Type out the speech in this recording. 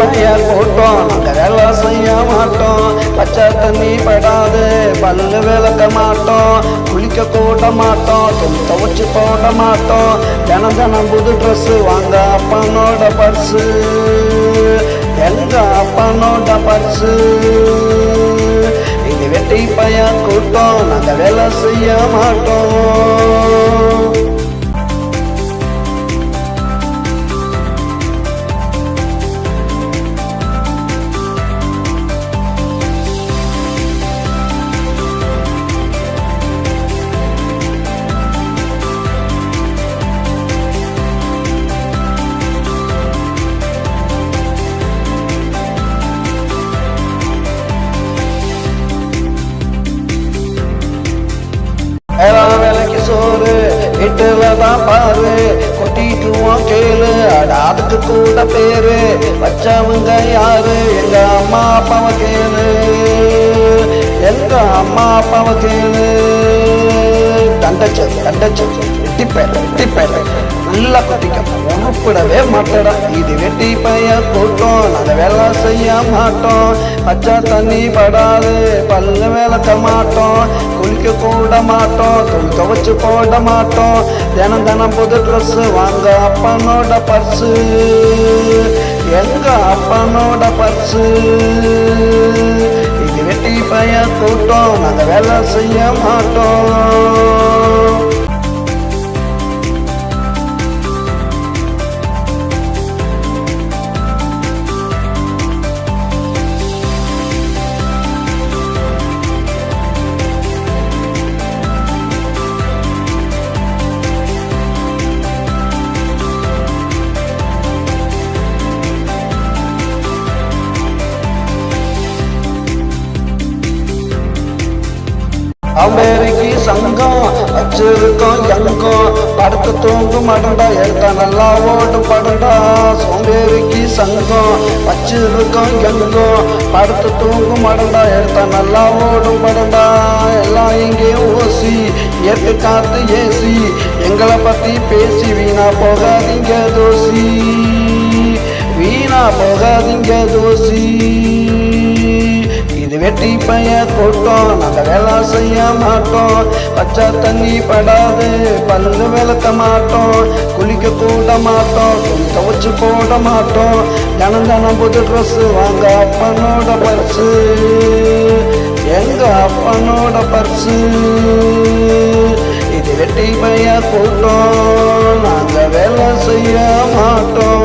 Pier போட்டோம் நாங்க வேலை செய்ய மாட்டோம். பச்சை தண்ணி படாது. பல்லு விளக்க மாட்டோம். குளிக்க கூட மாட்டோம். துணி துவச்சு போட மாட்டோம். தினம் தினம் புது ட்ரெஸ் வாங்க அப்பனோட பர்ஸு எங்க அப்பனோட பர்ஸு இது வெட்டி பையன் கூட்டம். நாங்கள் வேலை செய்ய மாட்டோம். தான் பாரு. கொட்டிக்குவோம் கேளு. அட அதுக்கு கூட பேரு. வச்சவங்க யாரு? எங்க அம்மா அப்பாவை கேளு. எங்க அம்மா அப்பாவை கேளு. தண்டச்சு தண்டச்சு வெட்டிப்பேன் வெட்டிப்பேன் நல்லா கொட்டிக்க உருப்பிடவே மாட்டடா. இது வெட்டி பைய கூட்டம். நாங்க வேலை செய்ய மாட்டோம். பச்சை தண்ணி படாது. பல்லு பார்க்க மாட்டோம் குளிக்க கூட மாட்டோம் துணி துவைச்சு போட மாட்டோம். தினம் தினம் புது ட்ரெஸ் வாங்க அப்பனோட பர்ஸு எங்க அப்பனோட பர்ஸு இது வெட்டி பையன் கூட்டம் நாங்க வேலை செய்ய மாட்டோம். அமெரிக்கி சங்கம் வச்சிருக்கோம் எங்கம். படுத்து தூங்கும் மடண்டா எடுத்தா நல்லா ஓடும் படண்டா சோம்பேறிக்கு சங்கம் வச்சிருக்கோம் எங்கம். படுத்து தூங்கும் மடண்டா எடுத்தா நல்லா ஓடும் படண்டா எல்லாம் இங்கே ஓசி இயற்கை காத்து ஏசி. எங்களை பத்தி பேசி வீணா போகாதீங்க தோசி. வீணா போகாதீங்க தோசி. இது வெட்டி பைய கூட்டம். நாங்க வேலை செய்ய மாட்டோம். பச்சை தண்ணி படாது. பல்லு விளக்க மாட்டோம். குளிக்க கூட மாட்டோம். துணி துவச்சு போட மாட்டோம். தினம் தினம் புது ட்ரெஸ் வாங்க அப்பனோட பர்ஸு எங்க அப்பனோட பர்ஸு இது வெட்டி பைய கூட்டம். நாங்கள் வேலை செய்ய மாட்டோம்.